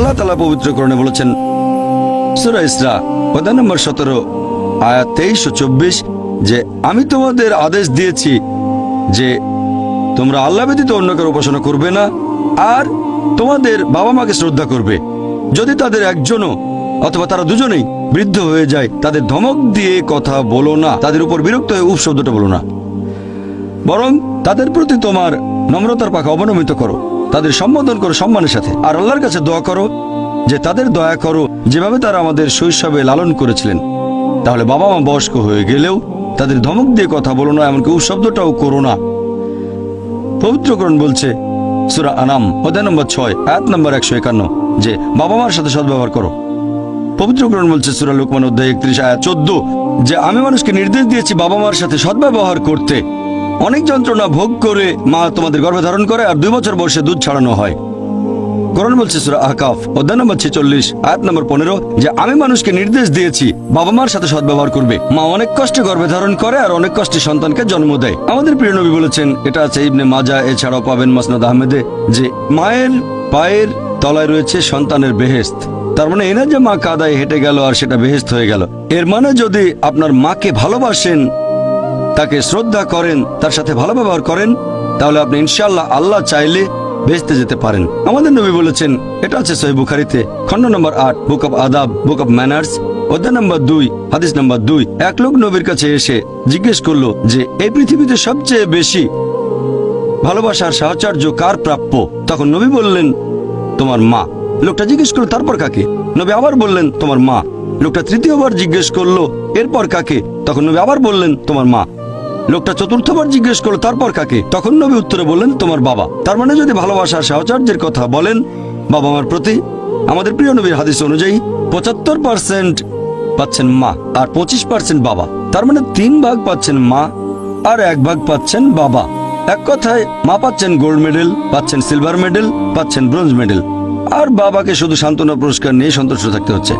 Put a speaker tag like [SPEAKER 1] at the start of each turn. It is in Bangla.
[SPEAKER 1] আল্লাহ তালা পবিত্রকরণে বলেছেন, সুরা ইসরা পদা নম্বর সতেরো, আয়াত তেইশ ও চব্বিশ, যে আমি তোমাদের আদেশ দিয়েছি যে তোমরা আল্লাহ ব্যতীত অন্য কারও উপাসনা করবে না, আর তোমাদের বাবা মাকে শ্রদ্ধা করবে। যদি তাদের একজনও অথবা তারা দুজনেই বৃদ্ধ হয়ে যায়, তাদের ধমক দিয়ে কথা বলো না, তাদের উপর বিরক্ত হয়ে উপ শব্দটা বলো না। বরং তাদের প্রতি তোমার নম্রতার পাখা অবনমিত করো। তাদের সম্বোধন করো সম্মানের সাথে। আর আল্লাহর কাছে দোয়া করো যে তাদের দয়া করো, যেভাবে তারা আমাদের শৈশবে লালন করেছিলেন। তাহলে বাবা মা বয়স্ক হয়ে গেলেও তাদের ধমক দিয়ে কথা বলো না, এমনকি শব্দটাও করো না। পবিত্রকরণ বলছে সুরা আনাম, অধ্যায় নম্বর ছয়, আয়াত নম্বর একশো একান্ন, যে বাবা মার সাথে সদ্ব্যবহার করো। পবিত্রকরণ বলছে সুরা লোকমান অধ্যায় একত্রিশ, আয়াত চোদ্দ, যে আমি মানুষকে নির্দেশ দিয়েছি বাবা মার সাথে সদ্ব্যবহার করতে। অনেক যন্ত্রণা ভোগ করে মা তোমাদের গর্ভে ধারণ করে আর দুই বছর বয়সে দুধ ছাড়ানো হয়। বলছে আকাফ অধ্যায় নম্বর ছেচল্লিশ, আয়াত নম্বর পনেরো, যে আমি মানুষকে নির্দেশ দিয়েছি, বাবা মার সাথে সদ্ব্যবহার করবে। মা অনেক কষ্টে গর্ভে ধারণ করে আর অনেক কষ্টে সন্তানকে জন্ম দেয়। আমাদের প্রিয় নবী বলেছেন, এটা আছে ইবনে মাজা, এছাড়াও পাবেন মাসনাদ আহমেদে, যে মায়ের পায়ের তলায় রয়েছে সন্তানের বেহেস্ত তার মানে এনা যে মা কাদায় হেঁটে গেল আর সেটা বেহেস্ত হয়ে গেল। এর মানে যদি আপনার মাকে ভালোবাসেন তাকে শ্রদ্ধা করেন, তার সাথে ভালো ব্যবহার করেন, তাহলে আপনি ইনশাল্লাহ আল্লাহ চাইলে বেচতে যেতে পারেন। আমাদের নবী বলেছেন, এটা আছে সহি বুখারিতে, খণ্ড নম্বর আট, বুক অব আদাব, বুক অব ম্যানার্স, অধ্যায় নম্বর দুই, হাদিস নম্বর দুই। এক লোক নবীর কাছে এসে জিজ্ঞেস করল যে এই পৃথিবীতে সবচেয়ে বেশি ভালোবাসার সাহচর্য কার প্রাপ্য? তখন নবী বললেন, তোমার মা। লোকটা জিজ্ঞেস করল, তারপর কাকে? নবী আবার বললেন, তোমার মা। লোকটা তৃতীয়বার জিজ্ঞেস করল, এরপর কাকে? তখন নবী আবার বললেন, তোমার মা। লোকটা চতুর্থবার জিজ্ঞেস করল, তারপর কাকে? তখন নবী উত্তরে বললেন, তোমার বাবা। তার মানে যদি ভালোবাসার সাহচর্যের কথা বলেন, বাবা মার প্রতি আমাদের প্রিয় নবীর হাদিস অনুযায়ী পঁচাত্তর পার্সেন্ট পাচ্ছেন মা আর পঁচিশ পার্সেন্ট বাবা। তার মানে তিন ভাগ পাচ্ছেন মা আর এক ভাগ পাচ্ছেন বাবা। এক কথায়, মা পাচ্ছেন গোল্ড মেডেল, পাচ্ছেন সিলভার মেডেল, পাচ্ছেন ব্রোঞ্জ মেডেল। আর বাবাকে শুধু সান্ত্বনা পুরস্কার নিয়ে সন্তুষ্ট থাকতে হচ্ছে।